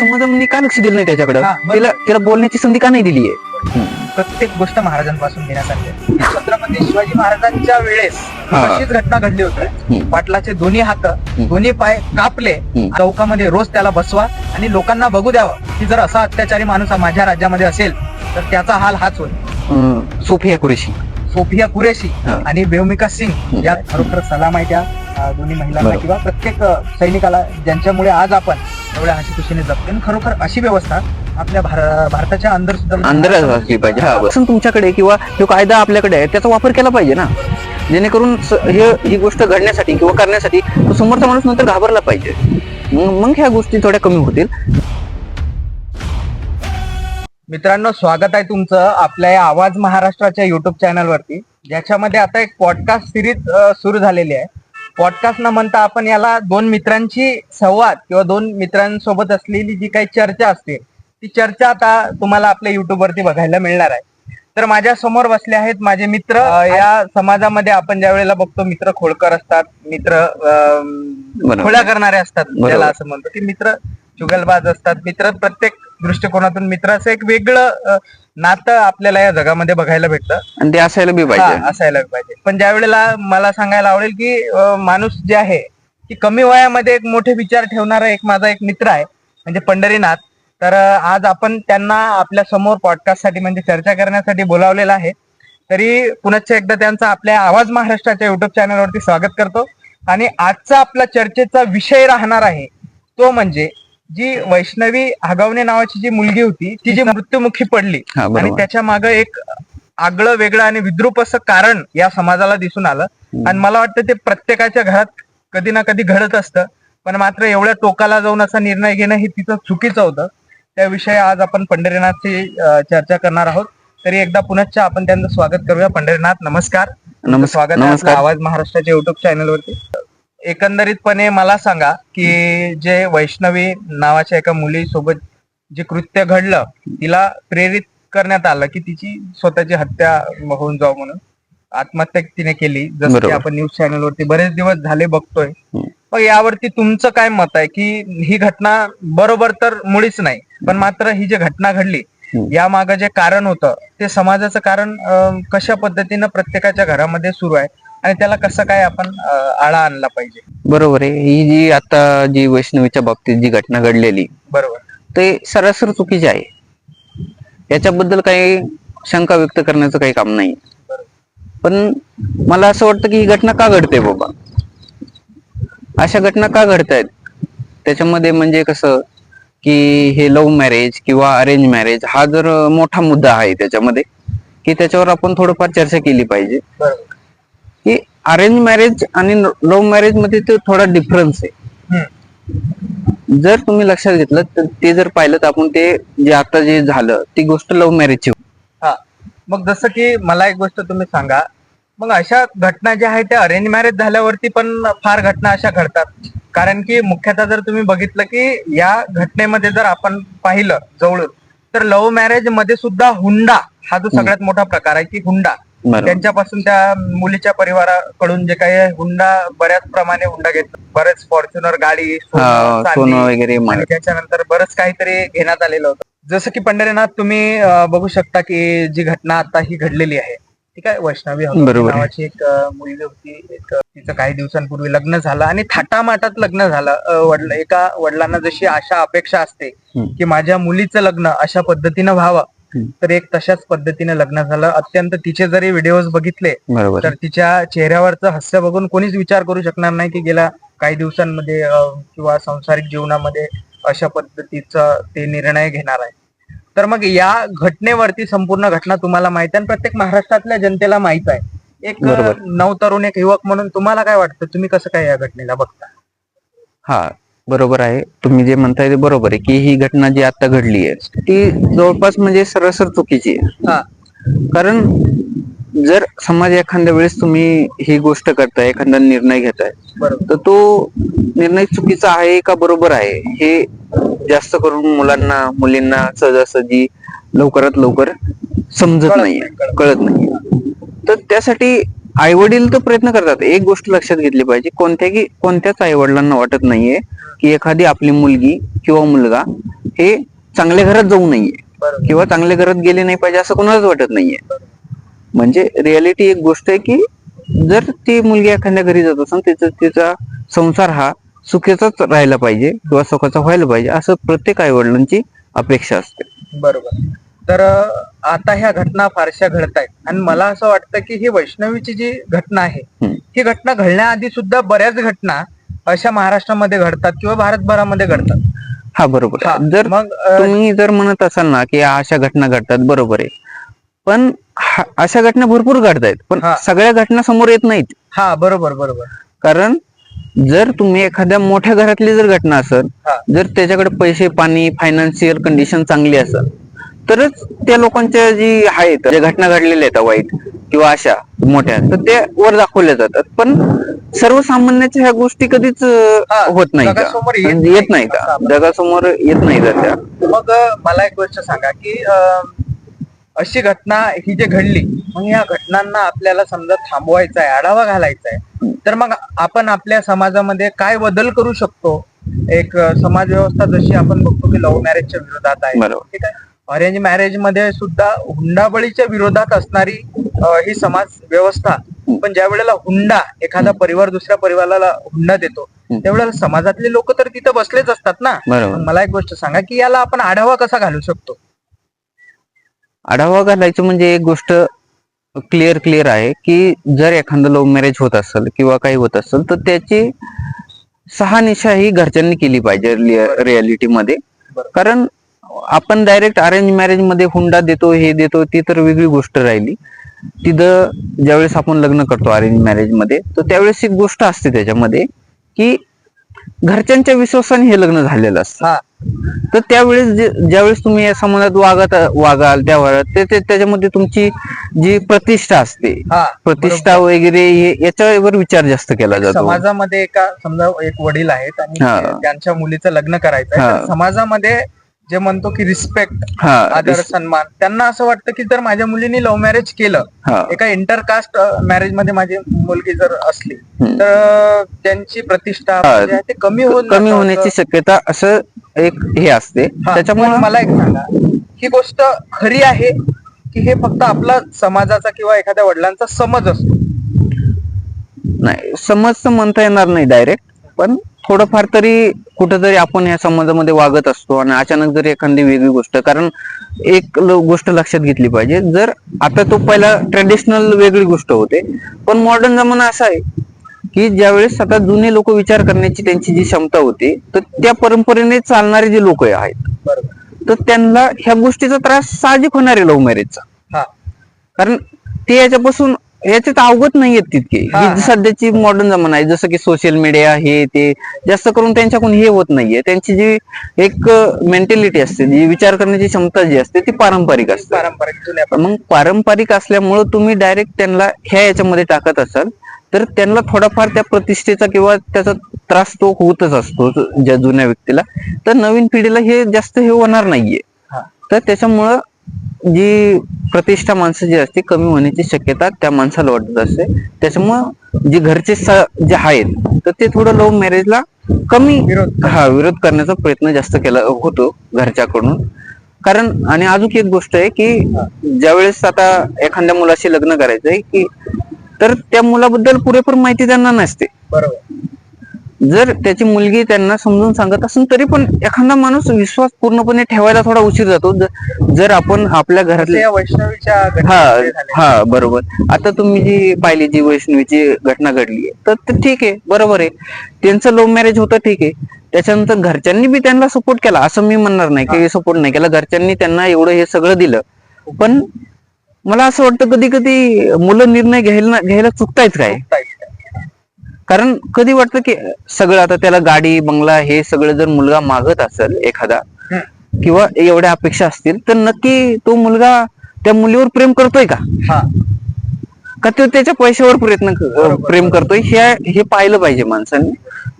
समाजाने का लक्ष दिलं नाही त्याच्याकडे हा, बरोबर. त्याला त्याला बोलण्याची संधी का नाही दिली आहे प्रत्येक गोष्ट महाराजांपासून घेण्यासारखी आहे. छत्रपती शिवाजी महाराजांच्या वेळेस हा. अशीच घटना घडली होती हम्म. पाटलाचे दोन्ही हात दोन्ही पाय कापले हम्म. चौकामध्ये रोज त्याला बसवा आणि लोकांना बघू द्यावं की जर असा अत्याचारी माणूस हा माझ्या राज्यामध्ये असेल तर त्याचा हाल हाच होईल सोफिया कुरेशी सोफिया कुरेशी हा. आणि बेवमिका सिंग या खरोखर सलाम आहे त्या दोन्ही महिलांना. किंवा प्रत्येक सैनिकाला ज्यांच्यामुळे आज आपण एवढ्या हसी खुशीने जगतो. आणि खरोखर अशी व्यवस्था आपल्या भार- भारताच्या अंदर सुद्धा अंदरच असली पाहिजे. हा. तुमच्याकडे किंवा जो कायदा आपल्याकडे आहे त्याचा वापर केला पाहिजे ना? जेणेकरून हे ही गोष्ट घडण्यासाठी किंवा करण्यासाठी तो समोरचा माणूस नंतर घाबरला पाहिजे. मग मग ह्या गोष्टी थोड्या कमी होतील. मित्रांनो स्वागत आहे तुमचं आपल्या या आवाज महाराष्ट्राच्या युट्यूब चॅनलवरती ज्याच्यामध्ये आता एक पॉडकास्ट सिरीज सुरू झालेली आहे. पॉडकास्ट न म्हणता आपण याला दोन मित्रांची संवाद किंवा दोन मित्रांसोबत असलेली जी काही चर्चा असते ती चर्चा आता तुम्हाला आपल्या युट्यूब वरती बघायला मिळणार आहे तर माझ्यासमोर बसले आहेत माझे मित्र या समाजामध्ये आपण ज्या वेळेला बघतो मित्र खोडकर असतात मित्र. खोड्या करणारे असतात. ज्याला असं म्हणतो की मित्र चुगलबाज असतात मित्र प्रत्येक दृष्टिकोनातून मित्राचं एक वेगळं नातं आपल्याला या जगामध्ये बघायला भेटतं. आणि ते असायला बी पाहिजे. असायला पाहिजे. पण ज्या वेळेला मला सांगायला आवडेल की अं, माणूस जे आहे की कमी वयामध्ये एक मोठे विचार ठेवणारा एक माझा एक मित्र आहे म्हणजे पंढरीनाथ. तर अं, आज आपण त्यांना आपल्यासमोर पॉडकास्टसाठी म्हणजे चर्चा करण्यासाठी बोलावलेलं आहे. तरी पुनश्च एकदा त्यांचा आपल्या आवाज महाराष्ट्राच्या युट्यूब चॅनलवरती स्वागत करतो. आणि आजचा आपला चर्चेचा विषय राहणार आहे तो म्हणजे जी वैष्णवी हगवणे नावाची जी मुलगी होती ती जी मृत्युमुखी पडली. आणि त्याच्यामागे एक आगळं वेगळं आणि विद्रूप असं कारण या समाजाला दिसून आलं. आणि मला वाटतं ते प्रत्येकाच्या घरात कधी ना कधी घडत असतं पण मात्र एवढ्या टोकाला जाऊन असा निर्णय घेणं हे तिचं चुकीचं होतं. त्याविषयी आज आपण पंढरीनाथची चर्चा करणार आहोत. तरी एकदा पुनश्च आपण त्यांचं स्वागत करूया. पंढरीनाथ नमस्कार. स्वागत नमस्कार. आपल्या आवाज महाराष्ट्राच्या युट्यूब चॅनलवरती एकंदरीतपणे मला सांगा की जे वैष्णवी नावाच्या एका मुलीसोबत जे कृत्य घडलं तिला प्रेरित करण्यात आलं की तिची स्वतःची हत्या होऊन जाऊ म्हणून आत्महत्या तिने केली जसं की. आपण न्यूज चॅनलवरती बरेच दिवस झाले बघतोय. मग यावरती तुमचं काय मत आहे की ही घटना बरोबर तर मुळीच नाही पण मात्र ही जी घटना घडली. या मागे जे कारण होतं ते समाजाचं कारण कशा पद्धतीनं प्रत्येकाच्या घरामध्ये सुरू आहे आणि त्याला कसं काय आपण आळा आणला पाहिजे? बरोबर आहे. ही जी आता जी वैष्णवीच्या बाबतीत जी घटना घडलेली बरोबर. ते सरासर चुकीचे आहे. याच्याबद्दल काही शंका व्यक्त करण्याचं काही काम नाही. पण मला असं वाटतं की ही घटना का घडते बाबा? अशा घटना का घडतायत? त्याच्यामध्ये म्हणजे कसं की हे लव्ह मॅरेज किंवा अरेंज मॅरेज हा जर मोठा मुद्दा आहे त्याच्यामध्ये की त्याच्यावर आपण थोडंफार चर्चा केली पाहिजे. बरोबर. की अरेंज मॅरेज आणि लव्ह मॅरेजमध्ये ते थोडा डिफरन्स आहे. जर तुम्ही लक्षात घेतलं तर ते जर पाहिलं तर आपण ते जे आता जे झालं ती गोष्ट लव्ह मॅरेजची हा. मग जसं की मला एक गोष्ट तुम्ही सांगा मग अशा घटना ज्या आहेत त्या अरेंज मॅरेज झाल्यावरती पण फार घटना अशा घडतात. कारण की मुख्यतः जर तुम्ही बघितलं की या घटनेमध्ये जर आपण पाहिलं जवळून तर लव्ह मॅरेजमध्ये सुद्धा हुंडा हा जो सगळ्यात मोठा प्रकार आहे की हुंडा. त्यांच्यापासून त्या मुलीच्या परिवाराकडून जे काही हुंडा बऱ्याच प्रमाणे हुंडा घेतला बरेच फॉर्च्युनर गाडी सोनं, वगैरे त्याच्यानंतर बरंच काहीतरी घेण्यात आलेलं होतं जसं की पंढरीनाथ तुम्ही बघू शकता की जी घटना आता ही घडलेली आहे ठीक आहे वैष्णवी. नावाची एक मुलगी होती एक तिचं काही दिवसांपूर्वी लग्न झालं आणि थाटामाटात लग्न झालं एका वडिलांना जशी आशा अपेक्षा असते. की माझ्या मुलीचं लग्न अशा पद्धतीनं व्हावं. तर एक तशाच पद्धतीने लग्न झालं. अत्यंत तिचे जरी व्हिडिओज बघितले तर तिच्या चेहऱ्यावरचं हास्य बघून कोणीच विचार करू शकणार नाही की गेल्या काही दिवसांमध्ये किंवा सांसारिक जीवनामध्ये अशा पद्धतीचा ते निर्णय घेणार आहे. तर मग या घटनेवरती संपूर्ण घटना तुम्हाला माहीत आहे आणि प्रत्येक महाराष्ट्रातल्या जनतेला माहीत आहे. एक नवतरुण एक युवक म्हणून तुम्हाला काय वाटतं? तुम्ही कसं काय या घटनेला बघता? हा. बरोबर आहे. तुम्ही जे म्हणताय ते बरोबर आहे की ही घटना जी आता घडली आहे ती जवळपास म्हणजे सरसर चुकीची आहे. हा. कारण जर समाज एखाद्या वेळेस तुम्ही ही गोष्ट करताय एखादा निर्णय घेताय तर तो निर्णय चुकीचा आहे का बरोबर आहे? हे जास्त करून मुलांना मुलींना सहजासहजी लवकरात लवकर समजत नाहीये नाही, कळत कळत नाही. तर त्यासाठी आई वडील तर प्रयत्न करतात एक गोष्ट लक्षात घेतली पाहिजे कोणत्याही कोणत्याच आई वडिलांना वाटत नाहीये की एखादी आपली मुलगी किंवा मुलगा हे चांगल्या घरात जाऊ नये किंवा चांगल्या घरात गेले नाही पाहिजे असं कोणालाच वाटत नाहीये. म्हणजे रियालिटी एक गोष्ट आहे की जर ती मुलगी एखाद्या घरी जात असेल तिचा तिचा संसार हा सुखेचाच राहायला पाहिजे किंवा सुखाचा व्हायला पाहिजे असं प्रत्येक आई वडिलांची अपेक्षा असते. बरोबर. तर आता ह्या घटना फारशा घडत आहेत. आणि मला असं वाटतं की ही वैष्णवीची जी घटना आहे. ही घटना घडण्याआधी सुद्धा बऱ्याच घटना अशा महाराष्ट्रामध्ये घडतात किंवा भारतभरामध्ये घडतात. हा बरोबर. हा, जर मग अं, तुम्ही जर म्हणत असाल ना की अशा घटना घडतात बरोबर आहे. पण हा- अशा घटना भरपूर घडतायत पण हा. सगळ्या घटना समोर येत नाहीत. हा बरोबर बरोबर. कारण जर तुम्ही एखाद्या मोठ्या घरातली जर घटना असेल हा. जर त्याच्याकडे पैसे पाणी फायनान्शियल कंडिशन चांगली असेल तरच त्या लोकांच्या जी आहेत ज्या घटना घडलेल्या आहेत वाईट किंवा अशा मोठ्या तर त्या वर दाखवल्या जातात. पण सर्वसामान्याच्या ह्या गोष्टी कधीच होत नाही का? येत म्हणजे नाही. नाही का? जगासमोर येत नाही का त्या? मग मला एक गोष्ट सांगा की अशी घटना ही जे घडली मग या घटनांना आपल्याला समजा थांबवायचा आहे आढावा घालायचा आहे तर मग आपण आपल्या समाजामध्ये काय बदल करू शकतो? एक समाज व्यवस्था जशी आपण बघतो की लव्ह मॅरेजच्या विरोधात आहे. ठीक आहे? अरेंज मॅरेजमध्ये सुद्धा हुंडाबळीच्या विरोधात असणारी ही समाज व्यवस्था. पण ज्या वेळेला हुंडा एखादा परिवार दुसऱ्या परिवाराला हुंडा देतो त्यावेळेला समाजातले लोक तर तिथं बसलेच असतात ना. मला एक गोष्ट सांगा की याला आपण आढावा कसा घालू शकतो? आढावा घालायचं म्हणजे एक गोष्ट क्लिअर क्लिअर आहे की जर एखादं लव्ह मॅरेज होत असेल किंवा काही होत असेल तर त्याची शहानिशा ही घरच्यांनी केली पाहिजे रियालिटी मध्ये. कारण आपण डायरेक्ट अरेंज मॅरेजमध्ये हुंडा देतो हे देतो ती तर वेगळी गोष्ट राहिली. तिथं ज्यावेळेस आपण लग्न करतो अरेंज मॅरेजमध्ये तर त्यावेळेस एक गोष्ट असते त्याच्यामध्ये की घरच्यांच्या विश्वासाने हे लग्न झालेलं असतं. हा. तर त्यावेळेस ज्यावेळेस तुम्ही या समाजात वागत वागाल त्यावेळेस ते ते- त्याच्यामध्ये तुमची जी प्रतिष्ठा असते हा प्रतिष्ठा वगैरे याच्यावर विचार जास्त केला. जातो. समाजामध्ये एका समजा एक वडील आहेत आणि. त्यांच्या मुलीचं लग्न करायचं समाजामध्ये जे म्हणतो की रिस्पेक्ट हा आदर सन्मान त्यांना असं वाटतं की जर माझ्या मुलीने लव्ह मॅरेज केलं एका इंटरकास्ट मॅरेजमध्ये माझी मुलगी जर असली हम्म. तर त्यांची प्रतिष्ठा हा. जे आहे ते कमी होऊन कमी जातं. होण्याची शक्यता असं एक हे असते हा, त्याच्यामुळे पण मला एक सांगा ही गोष्ट खरी आहे की हे फक्त आपला समाजाचा किंवा एखाद्या वडिलांचा समज असतो नाही समज तर म्हणता येणार नाही डायरेक्ट पण थोडंफार तरी कुठेतरी आपण या समाजामध्ये वागत असतो आणि अचानक जरी एखादी वेगळी गोष्ट कारण एक गोष्ट लक्षात घेतली पाहिजे. जर आता तो पहिला ट्रेडिशनल वेगळी गोष्ट होते पण मॉडर्न जमाना असा आहे की ज्यावेळेस आता जुने लोक विचार करण्याची त्यांची जी क्षमता होती तर त्या परंपरेने चालणारे जे लोक आहेत तर त्यांना ह्या गोष्टीचा त्रास साहजिक होणार आहे लव्ह मॅरेजचा हा. कारण ते याच्यापासून याच्यात अवगत नाहीयेत तितके. हा, ही हा. सध्याची मॉडर्न जमाना आहे. जसं की सोशल मीडिया हे ते जास्त करून त्यांच्याकडून हे होत नाहीये. त्यांची जी एक मेंटॅलिटी असते जी विचार करण्याची क्षमता जी असते ती पारंपरिक असते. पारंपरिक जुन्या मग पारंपरिक असल्यामुळं तुम्ही डायरेक्ट त्यांना ह्या याच्यामध्ये टाकत असाल तर त्यांना थोडाफार त्या प्रतिष्ठेचा किंवा त्याचा त्रास तो होतच असतो ज्या जुन्या व्यक्तीला. तर नवीन पिढीला हे जास्त हे होणार नाहीये. हा. तर त्याच्यामुळं जी प्रतिष्ठा माणसाची असते कमी होण्याची शक्यता त्या माणसाला वाटत असते. त्याच्यामुळं जे घरचे स- जे आहेत तर ते थोडं लव्ह मॅरेजला कमी हा विरोध करण्याचा प्रयत्न जास्त केला होतो घरच्याकडून. कारण आणि अजून एक गोष्ट आहे की ज्यावेळेस आता एखाद्या मुलाशी लग्न करायचंय की तर त्या मुलाबद्दल पुरेपूर माहिती त्यांना नसते. बरोबर. जर त्याची मुलगी त्यांना समजून सांगत असेल तरी पण एखादा माणूस विश्वास पूर्णपणे ठेवायला थोडा उशीर जातो. जर आपण आपल्या असे घरातले या वैष्णवीच्या हा. हा बरोबर. आता तुम्ही जी पाहिली जी वैष्णवीची घटना घडली तर ते ठीक आहे बरोबर आहे. त्यांचं लव्ह मॅरेज होतं ठीक आहे. त्याच्यानंतर घरच्यांनी बी त्यांना सपोर्ट केला असं मी म्हणणार नाही की सपोर्ट नाही केला. घरच्यांनी त्यांना एवढं हे सगळं दिलं. पण मला असं वाटतं कधी कधी मुलं निर्णय घ्यायला घ्यायला चुकतायत काय? कारण कधी वाटतं की सगळं आता त्याला गाडी बंगला हे सगळं जर मुलगा मागत असेल एखादा. किंवा एवढ्या अपेक्षा असतील तर नक्की तो मुलगा त्या मुलीवर प्रेम करतोय का हा का तो त्याच्या पैशावर प्रयत्न क- बरोबर. प्रेम करतोय हे हे पाहिलं पाहिजे माणसाने.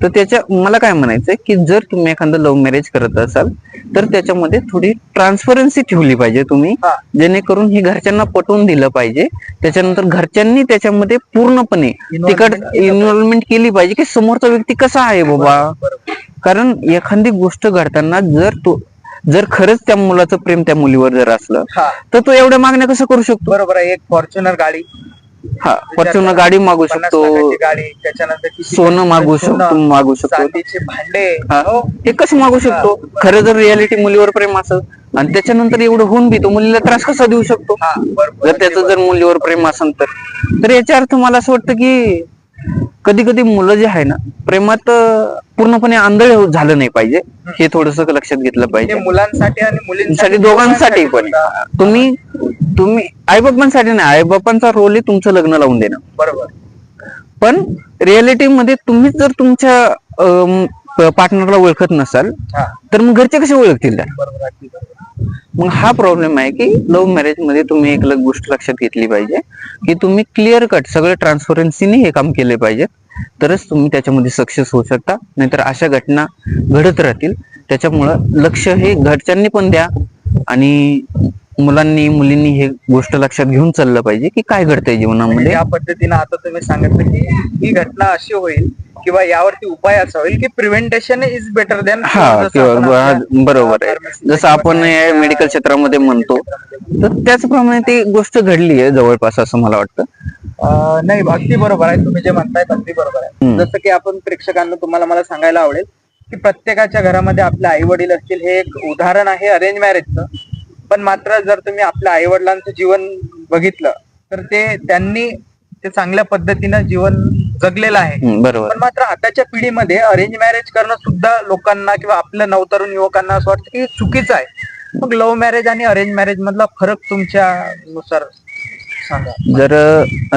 तर त्याच्या मला काय म्हणायचंय की जर तुम्ही एखादं लव्ह मॅरेज करत असाल तर त्याच्यामध्ये थोडी ट्रान्सपरन्सी ठेवली पाहिजे तुम्ही हा. जेणेकरून हे घरच्यांना पटवून दिलं पाहिजे. त्याच्यानंतर घरच्यांनी त्याच्यामध्ये पूर्णपणे Involvement तिकट केलं पाहिजे. इन्व्हॉल्वमेंट केली पाहिजे की समोरचा व्यक्ती कसा आहे बाबा? कारण एखादी गोष्ट घडताना जर तो जर खरंच त्या मुलाचं प्रेम त्या मुलीवर जर असलं हा. तर तो एवढ्या मागण्या कसं करू शकतो? बरोबर आहे एक फॉर्च्युनर गाडी. हा फॉर्च्युनर गाडी मागू पन्नास शकतो लाखाची गाडी त्याच्यानंतर किती सोनं मागू सोनं, शकतो मागू शकतो. चांदीचे भांडे हा. हो. कसं मागू शकतो. खरं जर रियालिटी मुलीवर प्रेम असेल आणि त्याच्यानंतर एवढं होऊन बी तो मुलीला त्रास कसा देऊ शकतो? हा बरोबर जर त्याचं जर मुलीवर प्रेम असेल तर. तर याच्या अर्थ मला असं वाटतं की कधी कधी मुलं जे आहे ना प्रेमात पूर्णपणे आंधळे हो- झालं नाही पाहिजे. हे थोडस लक्षात घेतलं पाहिजे. मुलांसाठी आणि मुलींसाठी साठी दोघांसाठी पण. तुम्ही तुम्ही आईबापांसाठी नाही. आईबापांचा रोल आहे तुमचं लग्न लावून देणं. बरोबर. पण रियालिटी मध्ये तुम्हीच जर तुमच्या पार्टनरला ओळखत नसाल तर मग घरचे कसे ओळखतील मग हा प्रॉब्लेम आहे की लव्ह मॅरेजमध्ये तुम्ही एक गोष्ट लक्षात घेतली पाहिजे की तुम्ही क्लिअर कट सगळं ट्रान्सपरन्सीने हे काम केले पाहिजे. तरच तुम्ही त्याच्यामध्ये सक्सेस होऊ शकता. नाहीतर अशा घटना घडत राहतील. त्याच्यामुळं लक्ष हे घरच्यांनी पण द्या आणि मुलांनी मुलींनी हे गोष्ट लक्षात घेऊन चाललं पाहिजे की काय घडतंय जीवनामध्ये? या पद्धतीने आता तुम्ही सांगितलं की ही घटना अशी होईल किंवा यावरती उपाय असा होईल की प्रिव्हेंटेशन इज बेटर दॅन हा किंवा बरोबर आहे. जसं आपण मेडिकल क्षेत्रामध्ये म्हणतो तर त्याचप्रमाणे ती गोष्ट घडली आहे जवळपास असं मला वाटतं. नाही अगदी बरोबर आहे. तुम्ही जे म्हणताय अगदी बरोबर आहे. जसं की आपण प्रेक्षकांना तुम्हाला मला सांगायला आवडेल की प्रत्येकाच्या घरामध्ये आपले आई वडील असतील हे एक उदाहरण आहे अरेंज मॅरेजचं. पण मात्र जर तुम्ही आपल्या आई वडिलांचं जीवन बघितलं तर ते त्यांनी ते चांगल्या पद्धतीनं जीवन जगलेलं आहे. बरोबर. पण मात्र आताच्या पिढीमध्ये अरेंज मॅरेज करणं सुद्धा लोकांना किंवा आपल्या नवतरुण युवकांना असं वाटतं की चुकीचं आहे. मग लव्ह मॅरेज आणि अरेंज मॅरेज मधला फरक तुमच्या नुसार सांगा. जर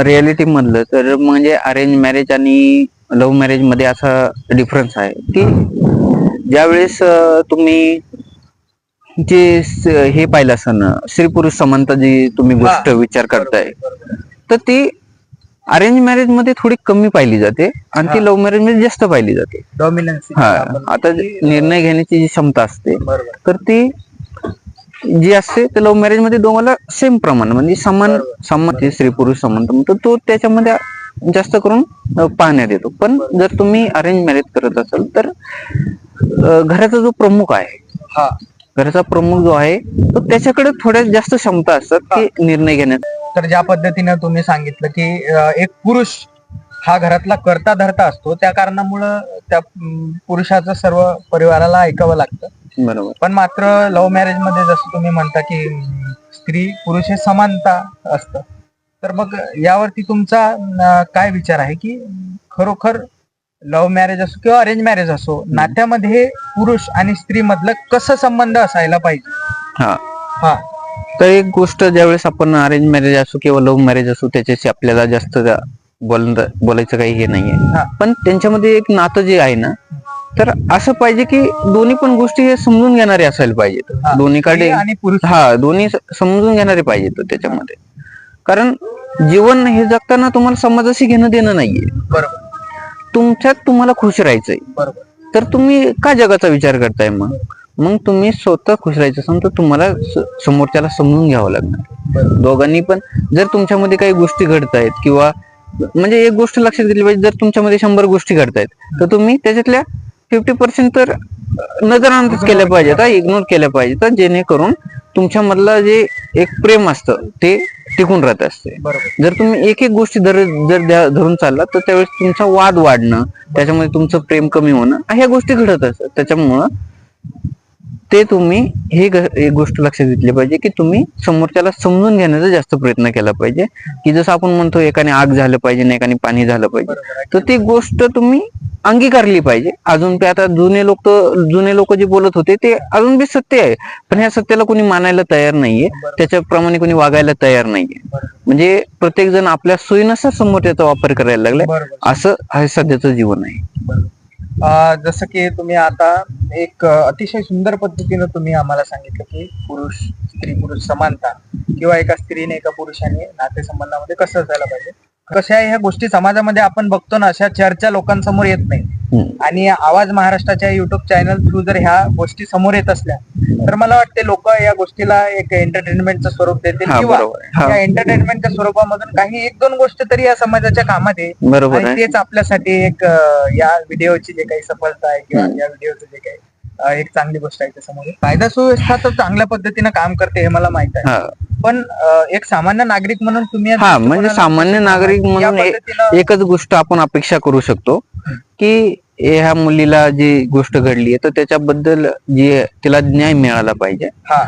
रियालिटी म्हणलं तर म्हणजे अरेंज मॅरेज आणि लव्ह मॅरेजमध्ये असा डिफरन्स आहे. की ज्यावेळेस तुम्ही जे हे पाहिलं असं स्त्री पुरुष समानता जी तुम्ही गोष्ट विचार करताय तर ती अरेंज मॅरेजमध्ये थोडी कमी पाहिली जाते आणि ती लव्ह मॅरेजमध्ये जास्त पाहिली जाते. डॉमिनन्सी हा आता निर्णय घेण्याची जी क्षमता असते तर ती जी असते ते लव्ह मॅरेजमध्ये दोघांना सेम प्रमाण म्हणजे समान जे स्त्री पुरुष समानता म्हणतो तो त्याच्यामध्ये जास्त करून पाहण्यात येतो. पण जर तुम्ही अरेंज मॅरेज करत असाल तर घराचा जो प्रमुख आहे घराचा प्रमुख जो आहे तो त्याच्याकडे थोड्या जास्त क्षमता असतात की निर्णय घेण्यात. तर ज्या पद्धतीनं तुम्ही सांगितलं की एक पुरुष हा घरातला करता धरता असतो त्या कारणामुळं त्या पुरुषाचं सर्व परिवाराला ऐकावं लागतं. बरोबर. पण मात्र लव्ह मॅरेजमध्ये जसं तुम्ही म्हणता की स्त्री पुरुष हे समानता असतं. तर मग यावरती तुमचा काय विचार आहे की खरोखर लव्ह मॅरेज असो किंवा अरेंज मॅरेज असो नात्यामध्ये पुरुष आणि स्त्री मधलं कसं संबंध असायला पाहिजे? हा. हा. तर एक गोष्ट ज्यावेळेस आपण अरेंज मॅरेज असो किंवा लव्ह मॅरेज असो त्याच्याशी आपल्याला जास्त बोल बोलायचं काही हे हा. नाहीये पण त्यांच्यामध्ये एक नातं जे आहे ना तर असं पाहिजे की दोन्ही पण गोष्टी हे समजून घेणारे असायला पाहिजेत. दोन्हीकडे आणि पुरुष. हा दोन्ही समजून घेणारे पाहिजेत त्याच्यामध्ये. कारण जीवन हे जगताना तुम्हाला समाजाशी घेणं देणं नाहीये. बरोबर. तुमच्यात तुम्हाला खुश राहायचंय. तर तुम्ही का जगाचा विचार करताय मग? मग तुम्ही स्वतः खुश राहायचं असेल तर तुम्हाला समोरच्याला समजून घ्यावं लागणार. दोघांनी पण जर तुमच्यामध्ये काही गोष्टी घडतायत किंवा म्हणजे एक गोष्ट लक्षात घेतली पाहिजे जर तुमच्यामध्ये शंभर गोष्टी घडतायत तर तुम्ही त्याच्यातल्या फिफ्टी पर्सेंट तर नजरांतच केल्या पाहिजेत इग्नोर केल्या पाहिजेत जेणेकरून तुमच्यामधलं जे एक प्रेम असतं ते टिकून राहत असते. बरोबर. जर तुम्ही एक एक गोष्टी धर जर धरून चालला तर त्यावेळेस तुमचा वाद वाढणं त्याच्यामध्ये तुमचं प्रेम कमी होणं ह्या गोष्टी घडत असतात. त्याच्यामुळं ते तुम्ही हे ग- एक गोष्ट लक्षात घेतली पाहिजे की तुम्ही समोरच्याला समजून घेण्याचा जास्त प्रयत्न केला पाहिजे. की जसं आपण म्हणतो एकाने आग झालं पाहिजे आणि एकाने पाणी झालं पाहिजे. तर ती गोष्ट तुम्ही अंगीकारली पाहिजे. अजून ते आता जुने लोक जुने लोक जे बोलत होते ते अजून बी सत्य आहे. पण ह्या सत्याला कोणी मानायला तयार नाहीये. त्याच्याप्रमाणे कोणी वागायला तयार नाहीये. म्हणजे प्रत्येक जण आपल्या सोयीनुसार समोरच्याचा वापर करायला लागलाय. असं हे सध्याचं जीवन आहे. जसं की तुम्ही आता एक अतिशय सुंदर पद्धतीनं तुम्ही आम्हाला सांगितलं की पुरुष स्त्री पुरुष समानता किंवा एका स्त्रीने एका पुरुषाने नातेसंबंधामध्ये कसं असायला पाहिजे? कशा ह्या गोष्टी समाजामध्ये आपण बघतो ना अशा चर्चा लोकांसमोर येत नाही. आणि आवाज महाराष्ट्राच्या युट्यूब चॅनल थ्रू जर ह्या गोष्टी समोर येत असल्या तर मला वाटते लोक या गोष्टीला एक एंटरटेनमेंटचं स्वरूप देतील किंवा. या एंटरटेनमेंटच्या स्वरूपामधून काही एक दोन गोष्ट तरी या समाजाच्या कामात येईल तेच आपल्यासाठी एक या व्हिडिओची जे काही सफलता आहे किंवा. या व्हिडिओचं जे काही एक चांगली गोष्ट आहे त्याच्यामध्ये कायदा सुव्यवस्था तर चांगल्या पद्धतीनं काम करते हे मला माहीत आहे. हा. पण अं, एक सामान्य नागरिक म्हणून तुम्ही या हा म्हणजे दृष्टिकोनाला सामान्य नागरिक या म्हणून ए- पद्धतीनं एकच गोष्ट आपण अपेक्षा करू शकतो की ह्या मुलीला जी गोष्ट घडली तर त्याच्याबद्दल जी तिला न्याय मिळाला पाहिजे. हा.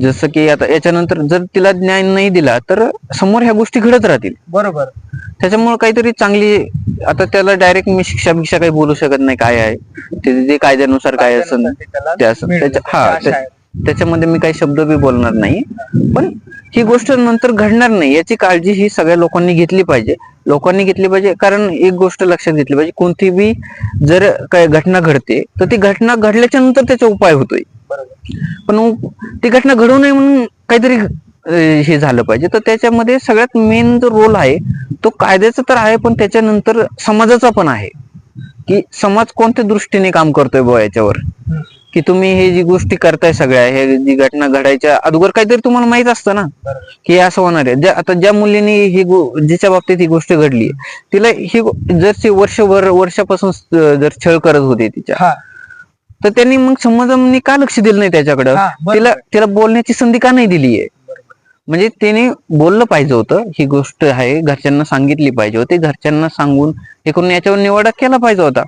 जसं की आता याच्यानंतर जर तिला न्याय नाही दिला तर समोर ह्या गोष्टी घडत राहतील. बरोबर. त्याच्यामुळे काहीतरी चांगली आता त्याला डायरेक्ट मी शिक्षा भिक्षा काही बोलू शकत नाही काय आहे. ते जे कायद्यानुसार काय असेल ते असं. त्याच्या हा त्या-. त्याच्यामध्ये मी काही शब्द बी बोलणार नाही. पण ही गोष्ट नंतर घडणार नाही याची काळजी ही सगळ्या लोकांनी घेतली पाहिजे. लोकांनी घेतली पाहिजे कारण एक गोष्ट लक्षात घेतली पाहिजे कोणती बी जर काय घटना घडते तर ती घटना घडल्याच्या नंतर त्याचा उपाय होतोय. पण ती घटना घडू नये म्हणून काहीतरी हे झालं पाहिजे. तर त्याच्यामध्ये सगळ्यात मेन जो रोल आहे तो कायद्याचा तर आहे पण त्याच्यानंतर समाजाचा पण आहे. की समाज कोणत्या दृष्टीने काम करतोय बुवा याच्यावर. की तुम्ही हे जी गोष्टी करताय सगळ्या हे जी घटना घडायच्या अगोदर काहीतरी तुम्हाला माहीत असतं ना? की हे असं होणार आहे. ज्या- आता ज्या मुलीने ही जिच्या बाबतीत ही गोष्ट घडली तिला ही जर ती वर्षभर वर्षापासून जर छळ करत होते तिच्या तर त्यांनी मग समाजाने का लक्ष दिलं नाही त्याच्याकडं. तिला तिला बोलण्याची संधी का नाही दिली आहे म्हणजे त्याने बोललं पाहिजे होतं ही गोष्ट आहे घरच्यांना सांगितली पाहिजे होती घरच्यांना सांगून हे करून याच्यावर निवाडा केला पाहिजे होता.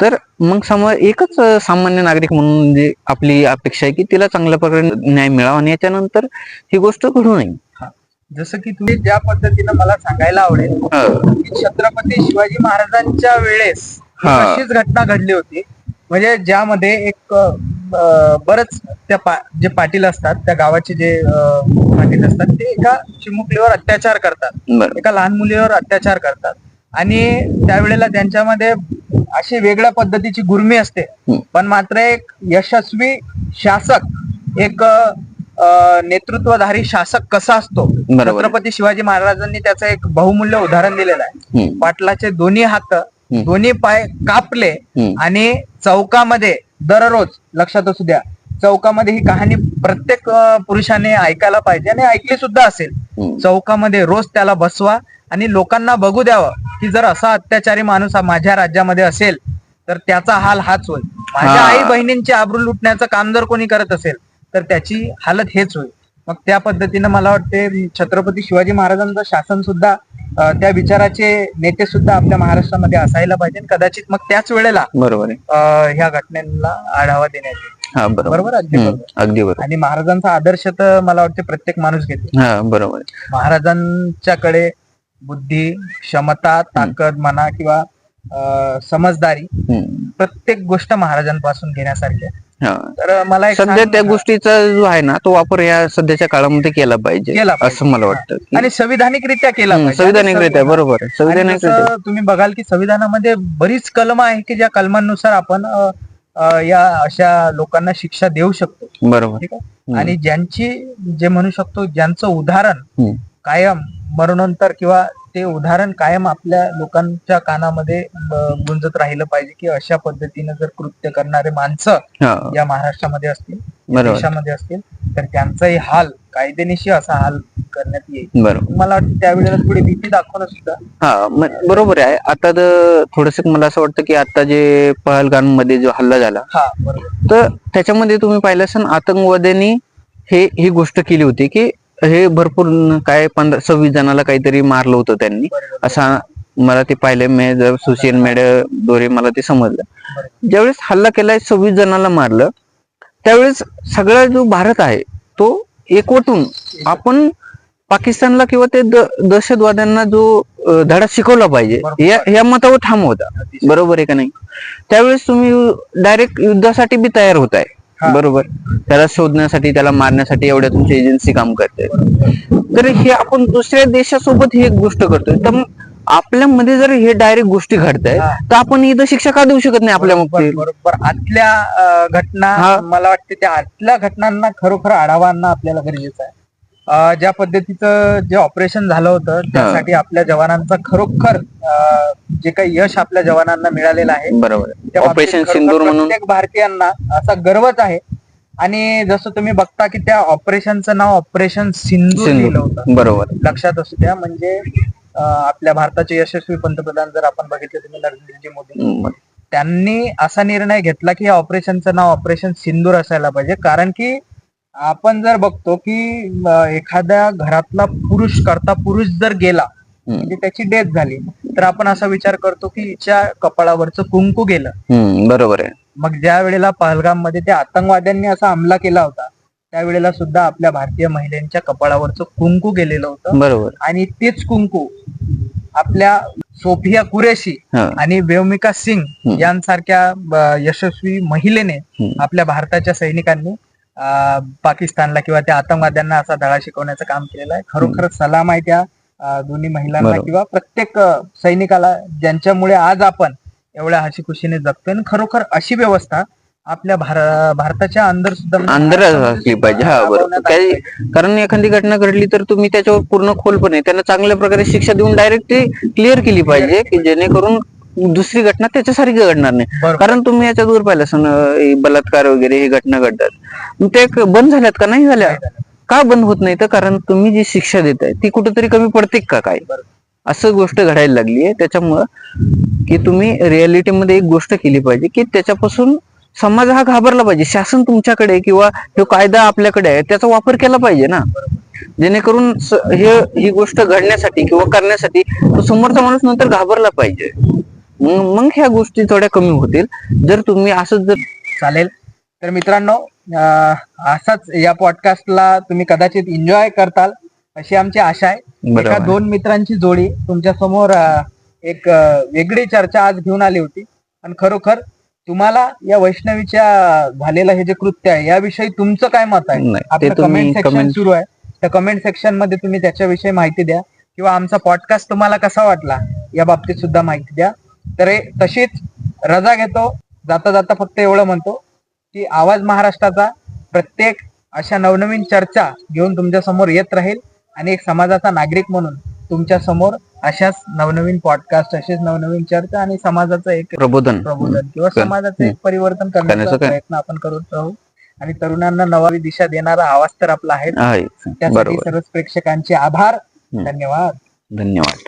तर मग समाज एकच सामान्य नागरिक म्हणून जे आपली अपेक्षा आहे की तिला चांगल्या प्रकारे न्याय मिळावा आणि याच्यानंतर ही गोष्ट घडू नये. जसं की तुम्ही ज्या पद्धतीनं मला सांगायला आवडेल छत्रपती शिवाजी महाराजांच्या वेळेस. अशीच घटना घडली होती. म्हणजे ज्यामध्ये एक बरच त्या जे पाटील असतात त्या गावाचे जे पाटील असतात ते एका चिमुकलीवर अत्याचार करतात एका लहान मुलीवर अत्याचार करतात आणि त्यावेळेला त्यांच्यामध्ये अशी वेगळ्या पद्धतीची गुर्मी असते. पण मात्र एक यशस्वी शासक एक नेतृत्वधारी शासक कसा असतो. छत्रपती शिवाजी महाराजांनी त्याचं एक बहुमूल्य उदाहरण दिलेलं आहे. पाटलाचे दोन्ही हात दोन्ही पाय कापले. आणि चौकामध्ये दररोज लक्षात असू द्या चौकामध्ये ही कहाणी प्रत्येक पुरुषाने ऐकायला पाहिजे आणि ऐकली सुद्धा असेल. चौकामध्ये रोज त्याला बसवा आणि लोकांना बघू द्यावं की जर असा अत्याचारी माणूस माझ्या राज्यामध्ये असेल तर त्याचा हाल हाच होईल माझ्या. आई बहिणींची आबरू लुटण्याचं काम जर कोणी करत असेल तर त्याची हालत हेच होईल मग त्या पद्धतीनं मला वाटते छत्रपती शिवाजी महाराजांचं शासन सुद्धा त्या विचाराचे नेते सुद्धा आपल्या महाराष्ट्रामध्ये असायला पाहिजे कदाचित मग त्याच वेळेला बरोबर ह्या घटनेला आढावा हा बरोबर अगदी. बरोबर अगदी बरोबर आणि महाराजांचा आदर्श तर मला वाटते प्रत्येक माणूस घेते हा बरोबर. महाराजांच्याकडे बुद्धी क्षमता ताकद म्हणा किंवा समजदारी. प्रत्येक गोष्ट महाराजांपासून घेण्यासारखी आहे. तर मला एक सध्या सांग- त्या गोष्टीचा जो आहे ना तो वापर या सध्याच्या काळामध्ये केला पाहिजे केला पाहिजे. असं मला वाटतं. की- आणि संविधानिकरित्या केला हम्म, पाहिजे. संविधानिकरित्या आणि बरोबर आहे. आणि संविधानिकरित्या. जसं तुम्ही बघाल की संविधानामध्ये बरीच कलम आहे की ज्या कलमांनुसार आपण अं, अं, या अशा लोकांना शिक्षा देऊ शकतो. बरोबर. ठीक आहे? आणि ज्यांची जे म्हणू शकतो ज्यांचं उदाहरण हम्म. कायम मरणोत्तर किंवा ते उदाहरण कायम आपल्या लोकांच्या कानामध्ये गुंजत राहिलं पाहिजे की अशा पद्धतीनं जर कृत्य करणारे माणसं या महाराष्ट्रामध्ये असतील देशामध्ये असतील तर त्यांचाही हाल कायदेनिशी असा हाल करण्यात येईल. बरोबर. मला वाटतं त्यावेळेला थोडी भीती दाखवणं सुद्धा हा बरोबर आहे. आता तर थोडस मला असं वाटतं की आता जे पहलगाममध्ये जो हल्ला झाला हा बरोबर. तर त्याच्यामध्ये तुम्ही पाहिलं असेल आतंकवाद्यांनी हे ही गोष्ट केली होती की हे भरपूर काय पंधरा सव्वीस जणाला काहीतरी मारलं होतं त्यांनी. असा मला ते पाहिलं मी जर सोशल मीडिया द्वारे मला ते समजलं ज्यावेळेस हल्ला केलाय सव्वीस जणाला मारलं त्यावेळेस सगळा जो भारत आहे तो एकवटून आपण पाकिस्तानला किंवा ते दहशतवाद्यांना जो धडा शिकवला पाहिजे. या या मतावर ठाम होता. बरोबर आहे का नाही त्यावेळेस तुम्ही डायरेक्ट युद्धासाठी बी तयार होताय हा. बरोबर. त्याला शोधण्यासाठी त्याला मारण्यासाठी एवढ्या तुमची एजन्सी काम करते. तर हे आपण दुसऱ्या देशासोबत ही एक गोष्ट करतोय. तर आपल्यामध्ये जर हे डायरेक्ट गोष्टी घडतायत हा. तर आपण इथं शिक्षा का देऊ शकत नाही आपल्या बरोबर. आतल्या अं, घटना हा. मला वाटते त्या आतल्या घटनांना खरोखर आढावा आणणं आपल्याला गरजेचं आहे. ज्या पद्धतीचं जे ऑपरेशन झालं होतं त्यासाठी आपल्या जवानांचा खरोखर जे काही यश आपल्या जवानांना मिळालेलं आहे बरोबर. ऑपरेशन सिंदूर म्हणून? प्रत्येक भारतीयांना असा गर्वच आहे. आणि जसं तुम्ही बघता की त्या ऑपरेशनचं नाव ऑपरेशन सिंधू लिहिलं होतं. बरोबर. लक्षात असू द्या म्हणजे आपल्या भारताचे यशस्वी पंतप्रधान जर आपण बघितले तुम्ही नरेंद्रजी मोदी. त्यांनी असा निर्णय घेतला की या ऑपरेशनचं नाव ऑपरेशन सिंदूर असायला पाहिजे. कारण की आपण जर बघतो की एखाद्या घरातला पुरुष करता पुरुष जर गेला म्हणजे त्याची डेथ झाली तर आपण असा विचार करतो की हिच्या कपाळावरचं कुंकू गेलं. बरोबर आहे. मग ज्या वेळेला पहलगाममध्ये त्या आतंकवाद्यांनी असा हमला केला होता त्यावेळेला सुद्धा आपल्या भारतीय महिलांच्या कपाळावरचं कुंकू गेलेलं होतं. बरोबर. आणि तेच कुंकू आपल्या सोफिया कुरेशी आणि वेवमिका सिंग. यांसारख्या यशस्वी महिलेने. आपल्या भारताच्या सैनिकांनी पाकिस्तानला किंवा त्या आतंकवाद्यांना असा धडा शिकवण्याचं काम केलेलं आहे. खरोखर सलाम आहे त्या दोन्ही महिलांना. किंवा प्रत्येक सैनिकाला ज्यांच्यामुळे आज आपण एवढ्या हशी खुशीने जगतोय आणि खरोखर अशी व्यवस्था आपल्या भार- भारताच्या अंदर सुद्धा म्हणजे अंदर असली पाहिजे. हा बरोबर. कारण एखादी घटना घडली तर तुम्ही त्याच्यावर पूर्ण खोलपणे त्यांना चांगल्या प्रकारे शिक्षा देऊन डायरेक्ट ते क्लिअर केली पाहिजे की जेणेकरून दुसरी घटना त्याच्यासारखी घडणार नाही. बरोबर. कारण तुम्ही याच्या दूर पाहिलं हे बलात्कार वगैरे हे घटना घडतात. मग ते बंद झाल्यात का? नाही झाल्या. का बंद होत नाही? तर कारण तुम्ही जी शिक्षा देताय ती कुठेतरी कमी पडते का काय. असं गोष्ट घडायला लागली आहे. त्याच्यामुळं की तुम्ही रियालिटी मध्ये एक गोष्ट केली पाहिजे की त्याच्यापासून समाज हा घाबरला पाहिजे. शासन तुमच्याकडे किंवा जो कायदा आपल्याकडे आहे त्याचा वापर केला पाहिजे ना. जेणेकरून स- हे ही गोष्ट घडण्यासाठी किंवा करण्यासाठी तो समोरचा माणूस नंतर घाबरला पाहिजे. मग ह्या गोष्टी थोड्या कमी होतील. जर तुम्ही असंच जर चालेल तर मित्रांनो असाच या पॉडकास्टला तुम्ही कदाचित एन्जॉय करताल अशी आमची आशा आहे. एका. दोन मित्रांची जोडी तुमच्यासमोर एक वेगळी चर्चा आज घेऊन आली होती. आणि खरोखर तुम्हाला या वैष्णवीच्या झालेलं हे जे कृत्य आहे याविषयी तुमचं काय मत आहे? आपलं कमेंट सेक्शन सुरू आहे. त्या कमेंट सेक्शनमध्ये तुम्ही त्याच्याविषयी माहिती द्या. किंवा आमचा पॉडकास्ट तुम्हाला कसा वाटला या बाबतीत सुद्धा माहिती द्या. तर तशीच रजा घेतो. जाता जाता फक्त एवढं म्हणतो की आवाज महाराष्ट्राचा प्रत्येक अशा नवनवीन चर्चा घेऊन तुमच्यासमोर येत राहील आणि एक समाजाचा नागरिक म्हणून तुमच्यासमोर अशाच नवनवीन पॉडकास्ट असेच नवनवीन चर्चा आणि समाजाचं एक प्रबोधन. प्रबोधन किंवा समाजाचं. एक परिवर्तन करण्याचा? प्रयत्न आपण करत राहू. आणि तरुणांना नवी दिशा देणारा आवाज तर आपला आहे त्यासाठी सर्वच प्रेक्षकांचे आभार. धन्यवाद. धन्यवाद.